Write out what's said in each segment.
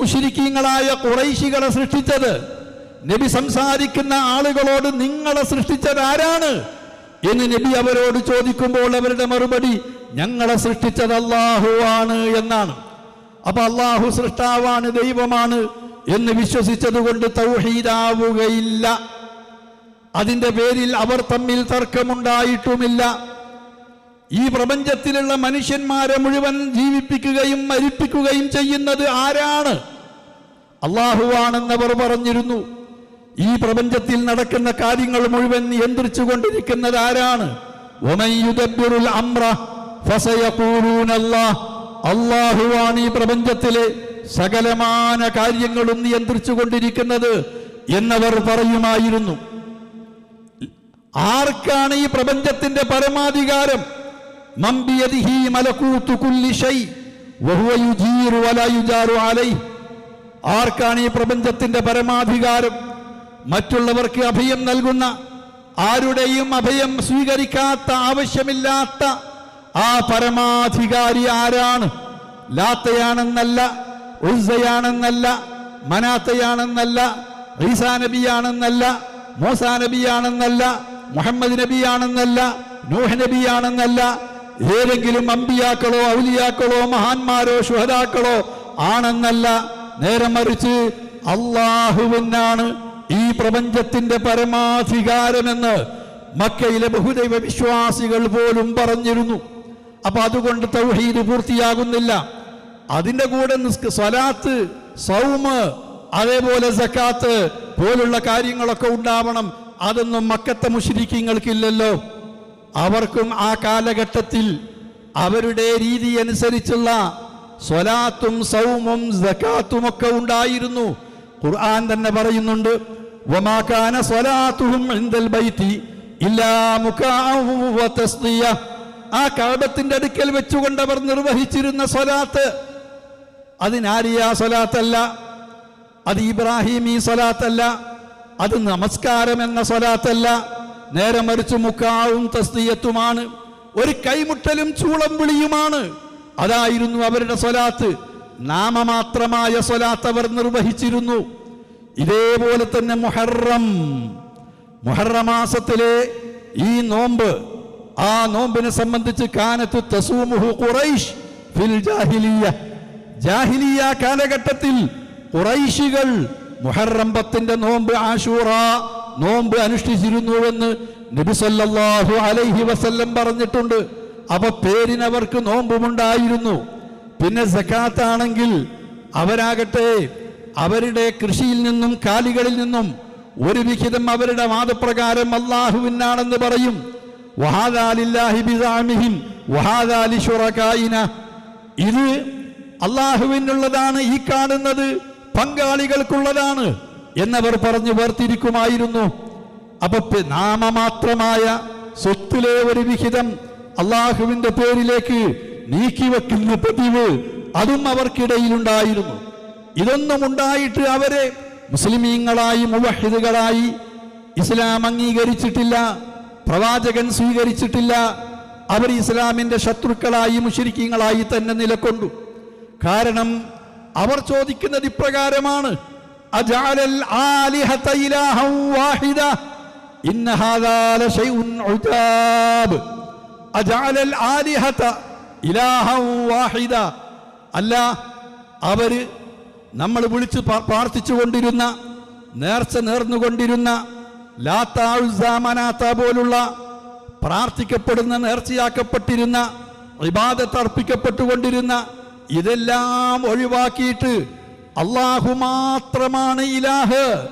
മുഷിരിക്കീങ്ങളായ കുറൈശികളെ സൃഷ്ടിച്ചത്. നബി സംസാരിക്കുന്ന ആളുകളോട് നിങ്ങളെ സൃഷ്ടിച്ചത് ആരാണ്? എന്ന് നബി അവരോട് ചോദിക്കുമ്പോൾ അവരുടെ മറുപടി ഞങ്ങളെ സൃഷ്ടിച്ചത് അള്ളാഹു ആണ് എന്നാണ്. അപ്പൊ അള്ളാഹു സൃഷ്ടാവാണ് ദൈവമാണ് എന്ന് വിശ്വസിച്ചത് കൊണ്ട് തൗഹീദാവുകയില്ല. അതിന്റെ പേരിൽ അവർ തമ്മിൽ തർക്കമുണ്ടായിട്ടുമില്ല. ഈ പ്രപഞ്ചത്തിലുള്ള മനുഷ്യന്മാരെ മുഴുവൻ ജീവിപ്പിക്കുകയും മരിപ്പിക്കുകയും ചെയ്യുന്നത് ആരാണ്? അള്ളാഹുവാണെന്നവർ പറഞ്ഞിരുന്നു. ഈ പ്രപഞ്ചത്തിൽ നടക്കുന്ന കാര്യങ്ങൾ മുഴുവൻ നിയന്ത്രിച്ചു കൊണ്ടിരിക്കുന്നത് ആരാണ്? അള്ളാഹുവാണ് ഈ പ്രപഞ്ചത്തിലെ സകലമാന കാര്യങ്ങളും നിയന്ത്രിച്ചു കൊണ്ടിരിക്കുന്നത് എന്നവർ പറയുമായിരുന്നു. ആർക്കാണ് ഈ പ്രപഞ്ചത്തിന്റെ പരമാധികാരം? മംബിയദിഹി മലകൂത്തു കുല്ലി ഷൈ വഹുവ യുജീറു വലാ യുജാറു അലൈഹി ആർക്കാണ് ഈ പ്രപഞ്ചത്തിന്റെ പരമാധികാരം? മറ്റുള്ളവർക്ക് അഭയം നൽകുന്ന ആരുടെയും അഭയം സ്വീകരിക്കാത്ത ആവശ്യമില്ലാത്ത ആ പരമാധികാരി ആരാണ്? ലാത്തയാണെന്നല്ല ഉസയാണെന്നല്ല മനാത്തയാണെന്നല്ല ഈസാ നബിയാണെന്നല്ല മൂസാ നബിയാണെന്നല്ല മുഹമ്മദ് നബിയാണെന്നല്ല നൂഹ് നബിയാണെന്നല്ല ഏതെങ്കിലും അമ്പിയാക്കളോ ഔലിയാക്കളോ മഹാന്മാരോ ശുഹദാക്കളോ ആണെന്നല്ല നേരെ മറിച്ച് അള്ളാഹുവിനാണ് ഈ പ്രപഞ്ചത്തിന്റെ പരമാധികാരമെന്ന് മക്കയിലെ ബഹുദൈവ വിശ്വാസികൾ പോലും പറഞ്ഞിരുന്നു. അപ്പൊ അതുകൊണ്ട് തൗഹീദ് പൂർത്തിയാകുന്നില്ല. അതിന്റെ കൂടെ സ്വലാത്ത് സൗമ് അതേപോലെ സക്കാത്ത് പോലുള്ള കാര്യങ്ങളൊക്കെ ഉണ്ടാവണം. അതൊന്നും മക്കത്തെ മുഷരിക്കങ്ങൾക്കില്ലല്ലോ അവർക്കും ആ കാലഘട്ടത്തിൽ അവരുടെ രീതി അനുസരിച്ചുള്ള സ്വലാത്തും സൗമും ഒക്കെ ഉണ്ടായിരുന്നു. ഖുർആൻ തന്നെ പറയുന്നുണ്ട് വമാക്കാന സ്വലാത്തുഹും ഇല്ലാ ആ കാബത്തിന്റെ അടുക്കൽ വെച്ചുകൊണ്ട് അവർ നിർവഹിച്ചിരുന്ന സ്വലാത്ത് അതിനാരിയ സ്വലാത്തല്ല? അത് ഇബ്രാഹിമി സ്വലാത്തല്ല? അത് നമസ്കാരം എന്ന സ്വലാത്തല്ല? നേരെ മറിച്ച് മുക്കാവും തസ്തീയത്തുമാണ്. ഒരു കൈമുട്ടലും ചൂളം വിളിയുമാണ്. അതായിരുന്നു അവരുടെ സ്വലാത്ത്. നാമമാത്രമായ സ്വലാത്ത് അവർ നിർവഹിച്ചിരുന്നു. ഇതേപോലെ തന്നെ മുഹറം. മുഹറമാസത്തിലെ ഈ നോമ്പ് ആ നോമ്പിനെ സംബന്ധിച്ച് കാനത്ത് തസൂമുഹു ഖുറൈഷ് ഫിൽ ജാഹിലിയ ജാഹിലിയ കാലഘട്ടത്തിൽ ഖുറൈശികൾ മുഹറം പത്തിന്റെ നോമ്പ് ആശൂറ നോമ്പ് അനുഷ്ഠിച്ചിരുന്നുവെന്ന് നബിസല്ലാഹു അലൈഹി വസല്ലം പറഞ്ഞിട്ടുണ്ട്. അപ്പൊ പേരിനവർക്ക് നോമ്പുമുണ്ടായിരുന്നു. പിന്നെ സക്കാത്താണെങ്കിൽ അവരാകട്ടെ അവരുടെ കൃഷിയിൽ നിന്നും കാലികളിൽ നിന്നും ഒരു വിഹിതം അവരുടെ വാദപ്രകാരം അള്ളാഹുവിനാണെന്ന് പറയും. ഇത് അള്ളാഹുവിനുള്ളതാണ് ഈ കാണുന്നത് പങ്കാളികൾക്കുള്ളതാണ്. എന്നവർ പറഞ്ഞു വേർതിരിക്കുമായിരുന്നു. അപ്പൊ നാമമാത്രമായ സ്വത്തിലെ ഒരു വിഹിതം അള്ളാഹുവിന്റെ പേരിലേക്ക് നീക്കിവെക്കുന്ന പതിവ് അതും അവർക്കിടയിലുണ്ടായിരുന്നു. ഇതൊന്നും ഉണ്ടായിട്ട് അവരെ മുസ്ലിമീങ്ങളായി മുവഹിദുകളായി ഇസ്ലാം അംഗീകരിച്ചിട്ടില്ല പ്രവാചകൻ സ്വീകരിച്ചിട്ടില്ല. അവർ ഇസ്ലാമിന്റെ ശത്രുക്കളായി മുഷരിക്കീങ്ങളായി തന്നെ നിലക്കൊണ്ടു. കാരണം അവർ ചോദിക്കുന്നത് ഇപ്രകാരമാണ്. വാഹിദ. അല്ല അവർ നമ്മൾ വിളിച്ച് പ്രാർത്ഥിച്ചു പ്രാർത്ഥിച്ചുകൊണ്ടിരുന്ന നേർച്ച നേർന്നുകൊണ്ടിരുന്ന ലാത്താമനാത്ത പോലുള്ള പ്രാർത്ഥിക്കപ്പെടുന്ന നേർച്ചയാക്കപ്പെട്ടിരുന്ന വിവാദത്തർപ്പിക്കപ്പെട്ടുകൊണ്ടിരുന്ന ഇതെല്ലാം ഒഴിവാക്കിയിട്ട് അള്ളാഹു മാത്രമാണ് ഇലാഹ്.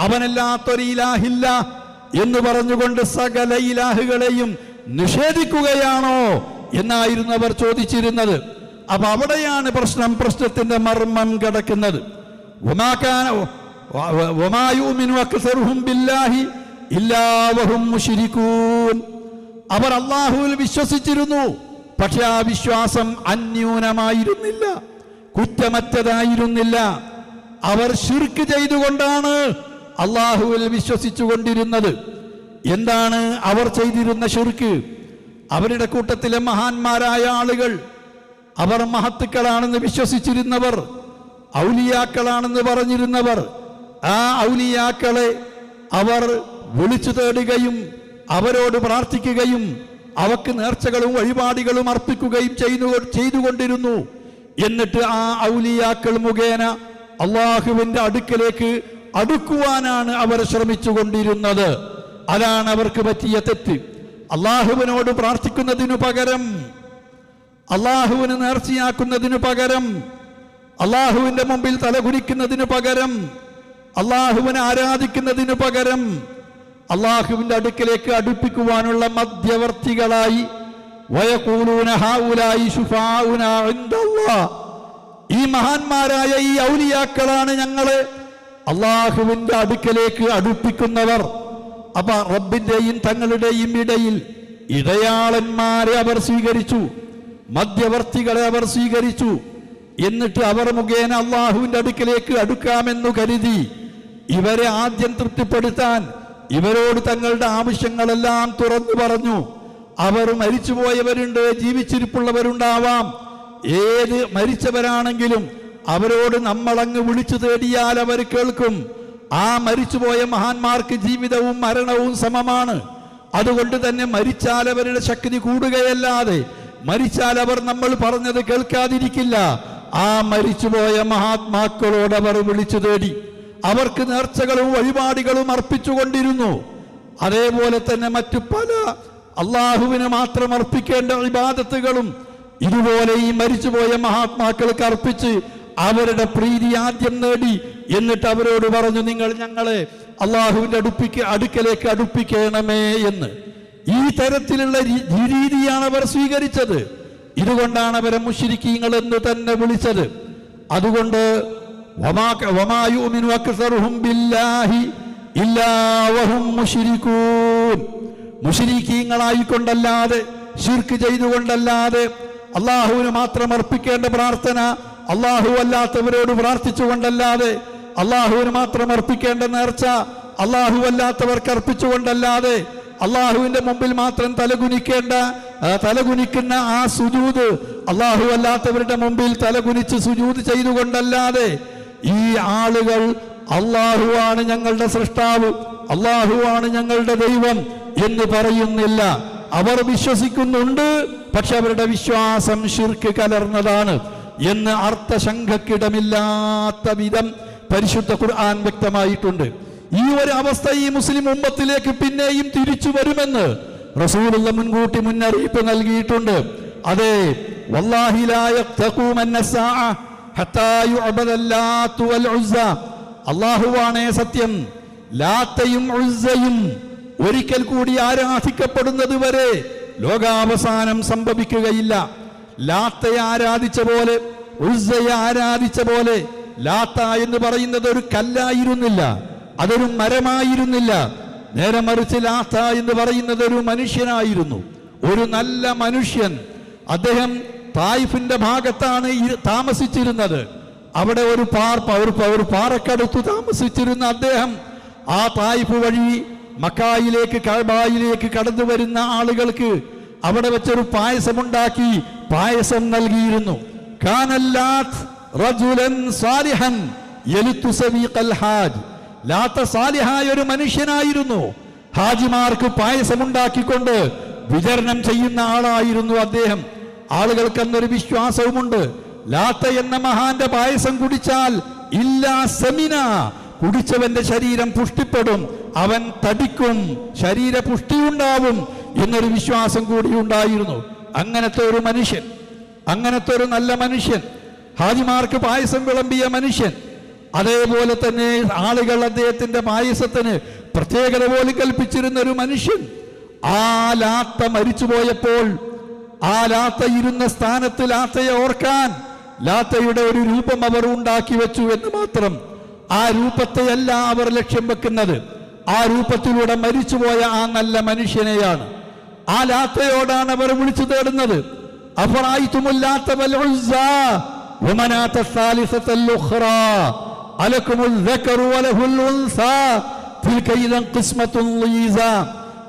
അവനല്ലാത്തൊരു ഇലാഹില്ല എന്ന് പറഞ്ഞുകൊണ്ട് സകല ഇലാഹുകളെയും നിഷേധിക്കുകയാണോ എന്നായിരുന്നു അവർ ചോദിച്ചിരുന്നത്. അപ്പൊ അവിടെയാണ് പ്രശ്നം പ്രശ്നത്തിന്റെ മർമ്മം കിടക്കുന്നത്. അവർ അള്ളാഹുവിൽ വിശ്വസിച്ചിരുന്നു പക്ഷെ ആ വിശ്വാസം അന്യൂനമായിരുന്നില്ല. കുറ്റമറ്റതായിരുന്നില്ല. അവർ ശിർക്ക് ചെയ്തുകൊണ്ടാണ് അള്ളാഹുവിൽ വിശ്വസിച്ചു കൊണ്ടിരുന്നത് എന്താണ് അവർ ചെയ്തിരുന്ന ശിർക്ക്? അവരുടെ കൂട്ടത്തിലെ മഹാന്മാരായ ആളുകൾ അവർ മഹത്തുക്കളാണെന്ന് വിശ്വസിച്ചിരുന്നവർ ഔലിയാക്കളാണെന്ന് പറഞ്ഞിരുന്നവർ. ആ ഔലിയാക്കളെ അവർ വിളിച്ചു തേടുകയും അവരോട് പ്രാർത്ഥിക്കുകയും അവക്ക് നേർച്ചകളും വഴിപാടുകളും അർപ്പിക്കുകയും ചെയ്തു ചെയ്തുകൊണ്ടിരുന്നു. എന്നിട്ട് ആ ഔലിയാക്കൾ മുഖേന അള്ളാഹുവിന്റെ അടുക്കലേക്ക് അടുക്കുവാനാണ് അവർ ശ്രമിച്ചുകൊണ്ടിരുന്നത്. അതാണ് അവർക്ക് പറ്റിയ തെറ്റ്. അള്ളാഹുവിനോട് പ്രാർത്ഥിക്കുന്നതിനു പകരം അള്ളാഹുവിന് നേർച്ചയാക്കുന്നതിനു പകരം അള്ളാഹുവിന്റെ മുമ്പിൽ തലകുനിക്കുന്നതിനു പകരം അള്ളാഹുവിനെ ആരാധിക്കുന്നതിനു പകരം അള്ളാഹുവിന്റെ അടുക്കലേക്ക് അടുപ്പിക്കുവാനുള്ള മധ്യവർത്തികളായി ഈ മഹാന്മാരായ ഈ ഔലിയാക്കളാണ് ഞങ്ങളെ അള്ളാഹുവിന്റെ അടുക്കലേക്ക് അടുപ്പിക്കുന്നവർ. അപ്പൊ റബ്ബിന്റെയും തങ്ങളുടെയും ഇടയിൽ ഇടയാളന്മാരെ അവർ സ്വീകരിച്ചു മധ്യവർത്തികളെ അവർ സ്വീകരിച്ചു. എന്നിട്ട് അവർ മുഖേന അള്ളാഹുവിന്റെ അടുക്കലേക്ക് അടുക്കാമെന്നു കരുതി ഇവരെ ആദ്യം തൃപ്തിപ്പെടുത്താൻ ഇവരോട് തങ്ങളുടെ ആവശ്യങ്ങളെല്ലാം തുറന്നു പറഞ്ഞു. അവർ മരിച്ചുപോയവരുണ്ട് ജീവിച്ചിരിപ്പുള്ളവരുണ്ടാവാം. ഏത് മരിച്ചവരാണെങ്കിലും അവരോട് നമ്മളങ്ങ് വിളിച്ചു തേടിയാൽ അവർ കേൾക്കും. ആ മരിച്ചുപോയ മഹാന്മാർക്ക് ജീവിതവും മരണവും സമമാണ്. അതുകൊണ്ട് തന്നെ മരിച്ചാൽ അവരുടെ ശക്തി കൂടുകയല്ലാതെ മരിച്ചാൽ അവർ നമ്മൾ പറഞ്ഞത് കേൾക്കാതിരിക്കില്ല. ആ മരിച്ചുപോയ മഹാത്മാക്കളോട് അവർ വിളിച്ചു തേടി അവർക്ക് നേർച്ചകളും വഴിപാടുകളും അർപ്പിച്ചുകൊണ്ടിരുന്നു. അതേപോലെ തന്നെ മറ്റു പല അള്ളാഹുവിന് മാത്രം അർപ്പിക്കേണ്ട ഇബാദത്തുകളും ഇതുപോലെ ഈ മരിച്ചുപോയ മഹാത്മാക്കൾക്ക് അർപ്പിച്ച് അവരുടെ പ്രീതി ആദ്യം നേടി എന്നിട്ട് അവരോട് പറഞ്ഞു നിങ്ങൾ ഞങ്ങളെ അള്ളാഹുവിന്റെ അടുപ്പിക്ക് അടുക്കലേക്ക് അടുപ്പിക്കണമേ എന്ന്. ഈ തരത്തിലുള്ള രീതിയാണ് അവർ സ്വീകരിച്ചത്. ഇതുകൊണ്ടാണ് അവരെ മുഷിരിക്കീങ്ങൾ എന്ന് തന്നെ വിളിച്ചത്. അതുകൊണ്ട് ബില്ലാഹി ഇല്ലാ വഹും മുശ്രികൂൻ മുഷിരിക്കീങ്ങളായിക്കൊണ്ടല്ലാതെ ഷിർക്ക് ചെയ്തുകൊണ്ടല്ലാതെ അള്ളാഹുവിന് മാത്രം അർപ്പിക്കേണ്ട പ്രാർത്ഥന അള്ളാഹു അല്ലാത്തവരോട് പ്രാർത്ഥിച്ചുകൊണ്ടല്ലാതെ അള്ളാഹുവിന് മാത്രം അർപ്പിക്കേണ്ട നേർച്ച അള്ളാഹു അല്ലാത്തവർക്ക് അർപ്പിച്ചുകൊണ്ടല്ലാതെ അള്ളാഹുവിന്റെ മുമ്പിൽ മാത്രം തലകുനിക്കേണ്ട തലകുനിക്കുന്ന ആ സുജൂത് അള്ളാഹു അല്ലാത്തവരുടെ മുമ്പിൽ തലകുനിച്ച് സുജൂത് ചെയ്തുകൊണ്ടല്ലാതെ ഈ ആളുകൾ അള്ളാഹുവാണ് ഞങ്ങളുടെ സൃഷ്ടാവ് അള്ളാഹുവാണ് ഞങ്ങളുടെ ദൈവം എന്ന് പറയുന്നില്ല. അവർ വിശ്വസിക്കുന്നുണ്ട് പക്ഷെ അവരുടെ വിശ്വാസം ശിർക്ക് കലർന്നതാണ് എന്ന് അർത്ഥശങ്കക്കിടമില്ലാത്ത വിധം പരിശുദ്ധ ഖുർആൻ വ്യക്തമായിട്ടുണ്ട്. ഈ ഒരു അവസ്ഥ ഈ മുസ്ലിം ഉമ്മത്തിലേക്ക് പിന്നെയും തിരിച്ചു വരുമെന്ന് റസൂലുള്ള മുൻകൂട്ടി മുന്നറിയിപ്പ് നൽകിയിട്ടുണ്ട്. അതെ അള്ളാഹുവാണേ സത്യം. ലാത്തയും ഒരിക്കൽ കൂടി ആരാധിക്കപ്പെടുന്നത് വരെ ലോകാവസാനം സംഭവിക്കുകയില്ല. ലാത്തയെ ആരാധിച്ച പോലെ ഉസ്സയെ ആരാധിച്ച പോലെ ലാത്ത എന്ന് പറയുന്നത് ഒരു കല്ലായിരുന്നില്ല അതൊരു മരമായിരുന്നില്ല. നേരെ മറിച്ച് ലാത്ത എന്ന് പറയുന്നത് ഒരു മനുഷ്യനായിരുന്നു ഒരു നല്ല മനുഷ്യൻ. അദ്ദേഹം തായിഫിന്റെ ഭാഗത്താണ് താമസിച്ചിരുന്നത്. അവിടെ ഒരു പാർ ഒരു പ- ഒരു പാറക്കടുത്ത് താമസിച്ചിരുന്ന അദ്ദേഹം ആ തായിഫ് വഴി മക്കായിലേക്ക് കഴബായിലേക്ക് കടന്നു വരുന്ന ആളുകൾക്ക് അവിടെ വെച്ചൊരു പായസമുണ്ടാക്കി പായസം നൽകിയിരുന്നു. ഒരു മനുഷ്യനായിരുന്നു. ഹാജിമാർക്ക് പായസമുണ്ടാക്കിക്കൊണ്ട് വിതരണം ചെയ്യുന്ന ആളായിരുന്നു അദ്ദേഹം. ആളുകൾക്ക് അന്നൊരു വിശ്വാസവുമുണ്ട്. ലാത്ത എന്ന മഹാന്റെ പായസം കുടിച്ചാൽ ഇല്ലാ സെമിന കുടിച്ചവന്റെ ശരീരം പുഷ്ടിപ്പെടും. അവൻ തടിക്കും. ശരീര പുഷ്ടിയുണ്ടാവും എന്നൊരു വിശ്വാസം കൂടി ഉണ്ടായിരുന്നു. അങ്ങനത്തെ ഒരു മനുഷ്യൻ അങ്ങനത്തെ ഒരു നല്ല മനുഷ്യൻ ഹാജിമാർക്ക് പായസം വിളമ്പിയ മനുഷ്യൻ അതേപോലെ തന്നെ ആളുകൾ അദ്ദേഹത്തിന്റെ പായസത്തിന് പ്രത്യേകത പോലും കൽപ്പിച്ചിരുന്ന ഒരു മനുഷ്യൻ ആ ലാത്ത മരിച്ചുപോയപ്പോൾ ആ ലാത്ത ഇരുന്ന സ്ഥാനത്ത് ലാത്തയെ ഓർക്കാൻ ലാത്തയുടെ ഒരു രൂപം അവർ ഉണ്ടാക്കി വെച്ചു എന്ന് മാത്രം ആ രൂപത്തെയല്ല അവർ ലക്ഷ്യം വെക്കുന്നത്. ആ രൂപത്തിലൂടെ മരിച്ചുപോയ ആ നല്ല മനുഷ്യനെയാണ്. ആ ലാത്തയോടാണ് അവർ വിളിച്ചു തേടുന്നത്.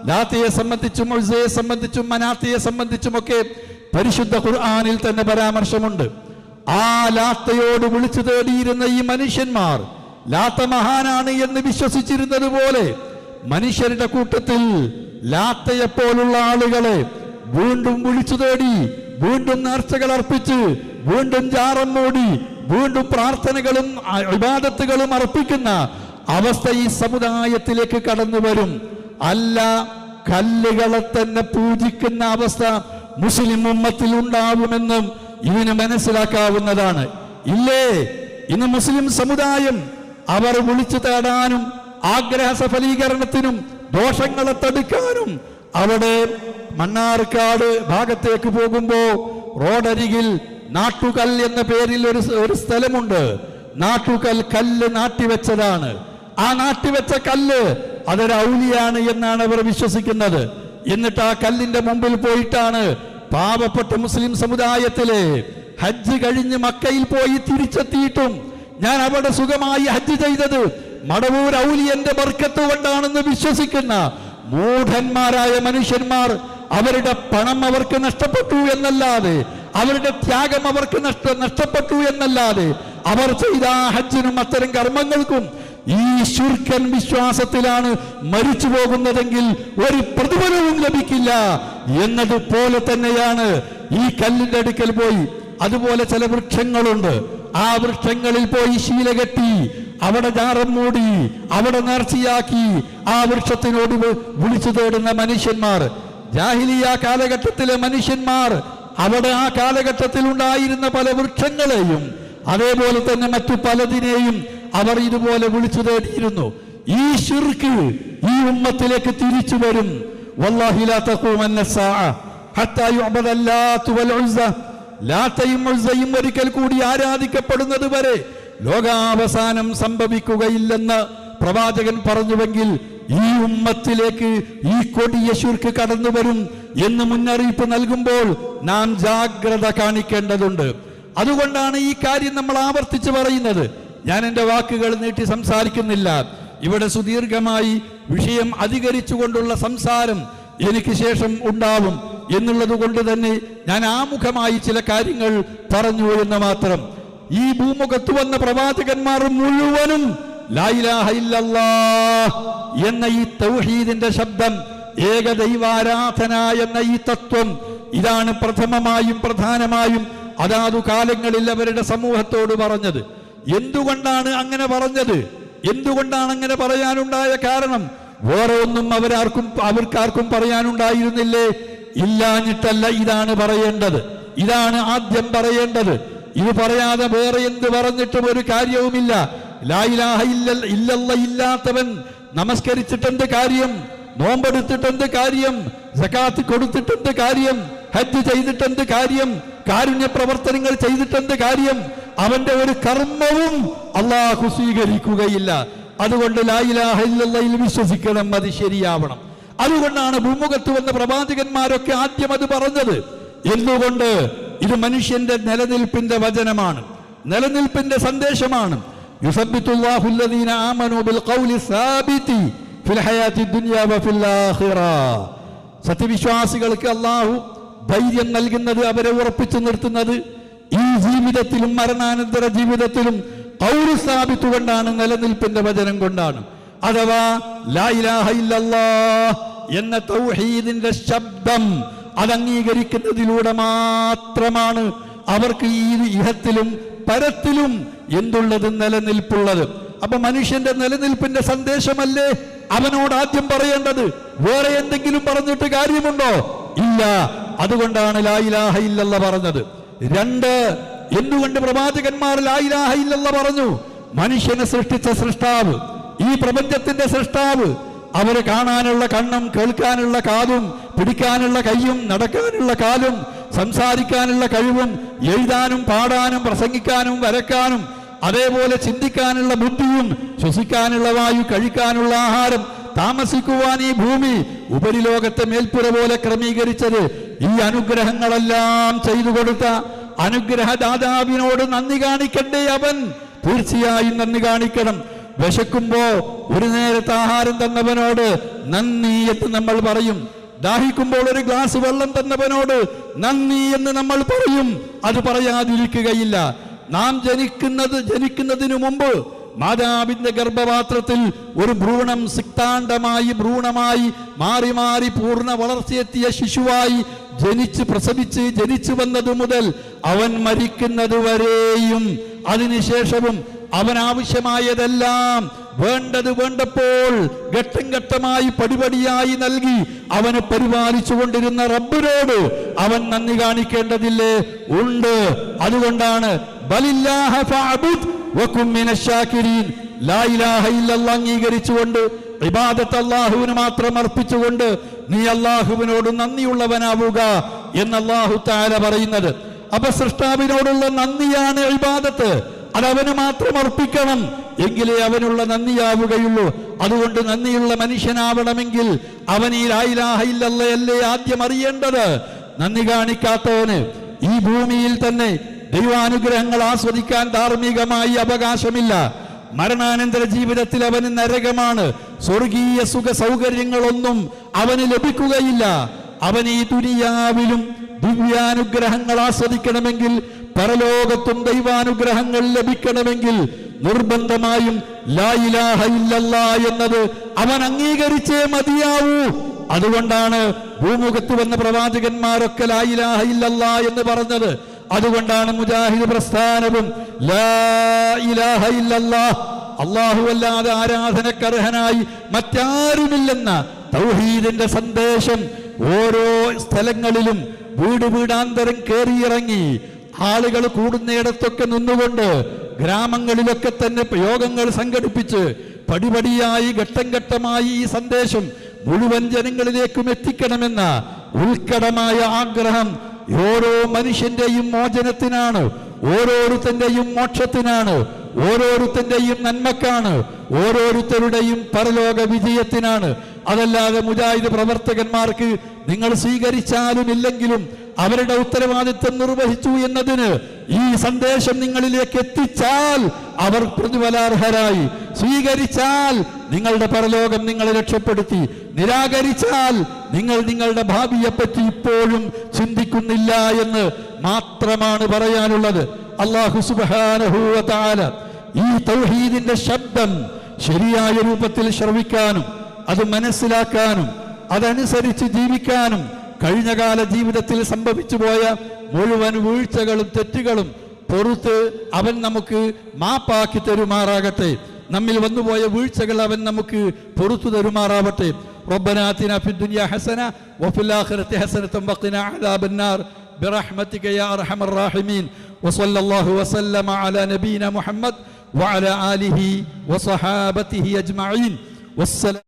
ലാത്തയെ സംബന്ധിച്ചും ഉൾസയെ സംബന്ധിച്ചും മനാത്തയെ സംബന്ധിച്ചും ഒക്കെ പരിശുദ്ധ ഖുർആാനിൽ തന്നെ പരാമർശമുണ്ട്. ആ ലാത്തയോട് വിളിച്ചു തേടിയിരുന്ന ഈ മനുഷ്യന്മാർ ലാത്ത മഹാനാണ് എന്ന് വിശ്വസിച്ചിരുന്നത് പോലെ മനുഷ്യരുടെ കൂട്ടത്തിൽ ലാത്തയെപ്പോലുള്ള ആളുകളെ വീണ്ടും വിളിച്ചു തേടി വീണ്ടും നേർച്ചകൾ അർപ്പിച്ച് വീണ്ടും ജാറം മൂടി വീണ്ടും പ്രാർത്ഥനകളും വിവാദത്തുകളും അർപ്പിക്കുന്ന അവസ്ഥ ഈ സമുദായത്തിലേക്ക് കടന്നു വരും. അല്ല കല്ലുകളെ തന്നെ പൂജിക്കുന്ന അവസ്ഥ മുസ്ലിം ഉമ്മത്തിൽ ഉണ്ടാവുമെന്നും ഇതിന് മനസ്സിലാക്കാവുന്നതാണ്. ഇല്ലേ? ഇന്ന് മുസ്ലിം സമുദായം അവർ വിളിച്ചു തേടാനും ആഗ്രഹ സഫലീകരണത്തിനും ദോഷങ്ങളെ തടുക്കാനും അവിടെ മണ്ണാർക്കാട് ഭാഗത്തേക്ക് പോകുമ്പോ റോഡരികിൽ നാട്ടുകൽ എന്ന പേരിൽ ഒരു ഒരു സ്ഥലമുണ്ട്. നാട്ടുകൽ കല്ല് നാട്ടിവെച്ചതാണ്. ആ നാട്ടിവെച്ച കല്ല് അതൊരു ഔലിയാണ് എന്നാണ് അവർ വിശ്വസിക്കുന്നത്. എന്നിട്ട് ആ കല്ലിന്റെ മുമ്പിൽ പോയിട്ടാണ് പാവപ്പെട്ട മുസ്ലിം സമുദായത്തിലെ ഹജ്ജ് കഴിഞ്ഞ് മക്കയിൽ പോയി തിരിച്ചെത്തിയിട്ടും ഞാൻ അവിടെ സുഖമായി ഹജ്ജ് ചെയ്തത് മടവൂർ ഔലിയന്റെ ബർക്കത്ത് കൊണ്ടാണെന്ന് വിശ്വസിക്കുന്ന മൂഢന്മാരായ മനുഷ്യന്മാർ അവരുടെ പണം അവർക്ക് നഷ്ടപ്പെട്ടു എന്നല്ലാതെ അവരുടെ ത്യാഗം അവർക്ക് നഷ്ട നഷ്ടപ്പെട്ടു എന്നല്ലാതെ അവർ ചെയ്ത ഹജ്ജിനും അത്തരം കർമ്മങ്ങൾക്കും ഈ ശുർക്കൻ വിശ്വാസത്തിലാണ് മരിച്ചു പോകുന്നതെങ്കിൽ ഒരു പ്രതിഫലവും ലഭിക്കില്ല എന്നതുപോലെ തന്നെയാണ് ഈ കല്ലിന്റെ അടുക്കൽ പോയി. അതുപോലെ ചില വൃക്ഷങ്ങളുണ്ട്. ആ വൃക്ഷങ്ങളിൽ പോയി ശീല കെട്ടി അവിടെ ജാറം മൂടി അവിടെ നേർച്ചയാക്കി ആ വൃക്ഷത്തിനോട് വിളിച്ചു തേടുന്ന മനുഷ്യന്മാർ ജാഹിലിയ കാലഘട്ടത്തിലെ മനുഷ്യന്മാർ അവിടെ ആ കാലഘട്ടത്തിൽ ഉണ്ടായിരുന്ന പല വൃക്ഷങ്ങളെയും അതേപോലെ തന്നെ മറ്റു പലതിനെയും അവർ ഇതുപോലെ വിളിച്ചു തേടിയിരുന്നു. ഈ ശിർക്ക് ഈ ഉമ്മത്തിലേക്ക് തിരിച്ചു വരും. വല്ലാഹി ലാത്തയും ഉസ്സയും ഒരിക്കൽ കൂടി ആരാധിക്കപ്പെടുന്നത് വരെ ലോകാവസാനം സംഭവിക്കുകയില്ലെന്ന് പ്രവാചകൻ പറഞ്ഞുവെങ്കിൽ ഈ ഉമ്മത്തിലേക്ക് ഈ കൊടിയ ശുർക്ക് കടന്നു വരും എന്ന് മുന്നറിയിപ്പ് നൽകുമ്പോൾ നാം ജാഗ്രത കാണിക്കേണ്ടതുണ്ട്. അതുകൊണ്ടാണ് ഈ കാര്യം നമ്മൾ ആവർത്തിച്ച് പറയുന്നത്. ഞാൻ എന്റെ വാക്കുകൾ നീട്ടി സംസാരിക്കുന്നില്ല. ഇവിടെ സുദീർഘമായി വിഷയം അധികരിച്ചുകൊണ്ടുള്ള സംസാരം എനിക്ക് ശേഷം ഉണ്ടാവും എന്നുള്ളത് കൊണ്ട് തന്നെ ഞാൻ ആമുഖമായി ചില കാര്യങ്ങൾ പറഞ്ഞു എന്ന് മാത്രം. ഈ ഭൂമുഖത്ത് വന്ന പ്രവാചകന്മാർ മുഴുവനും എന്ന ഈ തൗഹീദിന്റെ ശബ്ദം ഏകദൈവാരാധന എന്ന ഈ തത്വം ഇതാണ് പ്രഥമമായും പ്രധാനമായും അതാതു കാലങ്ങളിൽ അവരുടെ സമൂഹത്തോട് പറഞ്ഞത്. എന്തുകൊണ്ടാണ് അങ്ങനെ പറഞ്ഞത്? എന്തുകൊണ്ടാണ് അങ്ങനെ പറയാനുണ്ടായ കാരണം? വേറെ ഒന്നും അവരാർക്കും അവർക്കാർക്കും പറയാനുണ്ടായിരുന്നില്ലേ? ഇല്ലാഞ്ഞിട്ടല്ല ഇതാണ് പറയേണ്ടത്. ഇതാണ് ആദ്യം പറയേണ്ടത്. ഇത് പറയാതെ വേറെ എന്ത് പറഞ്ഞിട്ടും ഒരു കാര്യവുമില്ല. ലായിലാഹ ഇല്ല ഇല്ലല്ല ഇല്ലാത്തവൻ നമസ്കരിച്ചിട്ടെന്ത് കാര്യം? നോമ്പെടുത്തിട്ടെന്ത് കാര്യം? സകാത്ത് കൊടുത്തിട്ടെന്ത് കാര്യം? ഹജ്ജ് ചെയ്തിട്ടെന്ത് കാര്യം? കാരുണ്യ പ്രവർത്തനങ്ങൾ ചെയ്തിട്ടെന്ത് കാര്യം? അവന്റെ ഒരു കർമ്മവും അള്ളാഹു സ്വീകരിക്കുകയില്ല. അതുകൊണ്ട് ലായിലാഹില്ലയിൽ വിശ്വസിക്കണം അത് ശരിയാവണം. അതുകൊണ്ടാണ് ഭൂമുഖത്ത് വന്ന പ്രവാചകന്മാരൊക്കെ ആദ്യം അത് പറഞ്ഞത്. എന്തുകൊണ്ട്? ഇത് മനുഷ്യന്റെ നിലനിൽപ്പിന്റെ വചനമാണ്. നിലനിൽപ്പിന്റെ സന്ദേശമാണ്. സത്യവിശ്വാസികൾക്ക് അള്ളാഹു ധൈര്യം നൽകുന്നത് അവരെ ഉറപ്പിച്ചു നിർത്തുന്നത് ഈ ജീവിതത്തിലും മരണാനന്തര ജീവിതത്തിലും പൗരു സ്ഥാപിത്തുകൊണ്ടാണ് നിലനിൽപ്പിന്റെ വചനം കൊണ്ടാണ്. അഥവാ എന്ന തൗഹീദിന്റെ ശബ്ദം അത് അംഗീകരിക്കുന്നതിലൂടെ മാത്രമാണ് അവർക്ക് ഈ ഇഹത്തിലും പരത്തിലും എന്തുള്ളത് നിലനിൽപ്പുള്ളത്. അപ്പൊ മനുഷ്യന്റെ നിലനിൽപ്പിന്റെ സന്ദേശമല്ലേ? അവനോട് ആദ്യം പറയേണ്ടത് വേറെ എന്തെങ്കിലും പറഞ്ഞിട്ട് കാര്യമുണ്ടോ? ഇല്ല. അതുകൊണ്ടാണ് ലായിലാഹ ഇല്ലല്ല പറഞ്ഞത്. രണ്ട് എന്തുകൊണ്ട് ലായിലാഹ ഇല്ലല്ല പറഞ്ഞു? മനുഷ്യനെ സൃഷ്ടിച്ച സൃഷ്ടാവ് ഈ പ്രപഞ്ചത്തിന്റെ സൃഷ്ടാവ് അവർ കാണാനുള്ള കണ്ണും കേൾക്കാനുള്ള കാതും പിടിക്കാനുള്ള കൈയും നടക്കാനുള്ള കാലും സംസാരിക്കാനുള്ള കഴിവും എഴുതാനും പാടാനും പ്രസംഗിക്കാനും വരക്കാനും അതേപോലെ ചിന്തിക്കാനുള്ള ബുദ്ധിയും ശ്വസിക്കാനുള്ള വായു കഴിക്കാനുള്ള ആഹാരം താമസിക്കുവാൻ ഈ ഭൂമി ഉപരിലോകത്തെ മേൽപ്പുര പോലെ ക്രമീകരിച്ചത് ഈ അനുഗ്രഹങ്ങളെല്ലാം ചെയ്തു കൊടുത്ത അനുഗ്രഹദാതാവിനോട് നന്ദി കാണിക്കണ്ടേ അവൻ. തീർച്ചയായും നന്ദി കാണിക്കണം. വിശക്കുമ്പോ ഒരു നേരത്തെ ആഹാരം തന്നവനോട് നന്ദി എന്ന് നമ്മൾ പറയും. ദാഹിക്കുമ്പോൾ ഒരു ഗ്ലാസ് വെള്ളം തന്നവനോട് നന്ദി എന്ന് നമ്മൾ പറയും. അത് പറയാതിരിക്കുകയില്ല. നാം ജനിക്കുന്നത് ജനിക്കുന്നതിനു മുമ്പ് മാതാവിന്റെ ഗർഭപാത്രത്തിൽ ഒരു ഭ്രൂണം സിക്താണ്ഡമായി ഭ്രൂണമായി മാറി മാറി പൂർണ വളർച്ചയെത്തിയ ശിശുവായി ജനിച്ച് പ്രസവിച്ച് ജനിച്ചു വന്നതു മുതൽ അവൻ മരിക്കുന്നത് വരെയും അതിനുശേഷവും അവൻ ആവശ്യമായതെല്ലാം വേണ്ടത് വേണ്ടപ്പോൾ ഘട്ടം ഘട്ടമായി പടിപടിയായി നൽകി അവന് പരിപാലിച്ചു കൊണ്ടിരുന്ന റബ്ബിനോട് അവൻ നന്ദി കാണിക്കേണ്ടതില്ലേ? ഉണ്ട്. അതുകൊണ്ടാണ് അംഗീകരിച്ചുകൊണ്ട് ഇബാദത്ത് അള്ളാഹുവിന് മാത്രം അർപ്പിച്ചുകൊണ്ട് നീ അള്ളാഹുവിനോട് നന്ദിയുള്ളവനാവുക എന്ന് അള്ളാഹു താര പറയുന്നത്. അപ്പൊ സൃഷ്ടാവിനോടുള്ള നന്ദിയാണ് ഇബാദത്ത്. അത് അവന് മാത്രം അർപ്പിക്കണം എങ്കിലേ അവനുള്ള നന്ദിയാവുകയുള്ളൂ. അതുകൊണ്ട് നന്ദിയുള്ള മനുഷ്യനാവണമെങ്കിൽ അവൻ ഈ ലായിലാഹയില്ലല്ലേ ആദ്യം അറിയേണ്ടത്? നന്ദി കാണിക്കാത്തവന് ഈ ഭൂമിയിൽ തന്നെ ദൈവാനുഗ്രഹങ്ങൾ ആസ്വദിക്കാൻ ധാർമ്മികമായി അവകാശമില്ല. മരണാനന്തര ജീവിതത്തിൽ അവന് നരകമാണ്. സ്വർഗീയ സുഖ സൗകര്യങ്ങളൊന്നും അവന് ലഭിക്കുകയില്ല. അവൻ ഈ ദുനിയാവിലും ദിവ്യാനുഗ്രഹങ്ങൾ ആസ്വദിക്കണമെങ്കിൽ പരലോകത്തും ദൈവാനുഗ്രഹങ്ങൾ ലഭിക്കണമെങ്കിൽ നിർബന്ധമായും ലായിലാഹ ഇല്ലല്ല എന്നത് അവൻ അംഗീകരിച്ചേ മതിയാവൂ. അതുകൊണ്ടാണ് ഭൂമുഖത്ത് വന്ന പ്രവാചകന്മാരൊക്കെ ലായിലാഹ ഇല്ലല്ല എന്ന് പറഞ്ഞത്. അതുകൊണ്ടാണ് മുജാഹിദ് പ്രസ്ഥാനവും ലാ ഇലാഹ ഇല്ലല്ലാ അള്ളാഹു അല്ലാതെ ആരാധനക്കർഹനായി മറ്റാരുമില്ലെന്ന തൗഹീദിന്റെ സന്ദേശം ഓരോ സ്ഥലങ്ങളിലും വീട് വീടാന്തരം കയറിയിറങ്ങി ആളുകൾ കൂടുന്നിടത്തൊക്കെ നിന്നുകൊണ്ട് ഗ്രാമങ്ങളിലൊക്കെ തന്നെ യോഗങ്ങൾ സംഘടിപ്പിച്ച് പടിപടിയായി ഘട്ടം ഘട്ടമായി ഈ സന്ദേശം മുഴുവൻ ജനങ്ങളിലേക്കും എത്തിക്കണമെന്ന ഉൽക്കടമായ ആഗ്രഹം ഓരോ മനുഷ്യന്റെയും മോചനത്തിനാണ് ഓരോരുത്തന്റെയും മോക്ഷത്തിനാണ് ഓരോരുത്തന്റെയും നന്മക്കാണ് ഓരോരുത്തരുടെയും പരലോക വിജയത്തിനാണ്. അതല്ലാതെ മുജാഹിദ് പ്രവർത്തകന്മാർക്ക് നിങ്ങൾ സ്വീകരിച്ചാലും ഇല്ലെങ്കിലും അവരുടെ ഉത്തരവാദിത്വം നിർവഹിച്ചു എന്നതിന് ഈ സന്ദേശം നിങ്ങളിലേക്ക് എത്തിച്ചാൽ അവർ പ്രതിഫലാർഹരായി. സ്വീകരിച്ചാൽ നിങ്ങളുടെ പരലോകം നിങ്ങളെ രക്ഷപ്പെടുത്തി. നിരാകരിച്ചാൽ നിങ്ങൾ നിങ്ങളുടെ ഭാവിയെപ്പറ്റി ഇപ്പോഴും ചിന്തിക്കുന്നില്ല എന്ന് മാത്രമാണ് പറയാനുള്ളത്. അള്ളാഹു സുബാനഹൂവ താല ഈ തൗഹീദിന്റെ ശബ്ദം ശരിയായ രൂപത്തിൽ ശ്രവിക്കാനും അത് മനസ്സിലാക്കാനും അതനുസരിച്ച് ജീവിക്കാനും കഴിഞ്ഞകാല ജീവിതത്തിൽ സംഭവിച്ചു പോയ മുഴുവൻ വീഴ്ചകളും തെറ്റുകളും പൊറുത്ത് അവൻ നമുക്ക് മാപ്പാക്കി തരുമാറാകട്ടെ നമ്മിൽ വന്നുപോയ വീഴ്ചകൾ അവൻ നമുക്ക് പൊറത്തു തരുമാറാവട്ടെ ربنا آتنا في الدنيا حسنة وفي الآخرة حسنة وقنا عذاب النار برحمتك يا أرحم الراحمين وصلى الله وسلم على نبينا محمد وعلى آله وصحابته أجمعين والسلام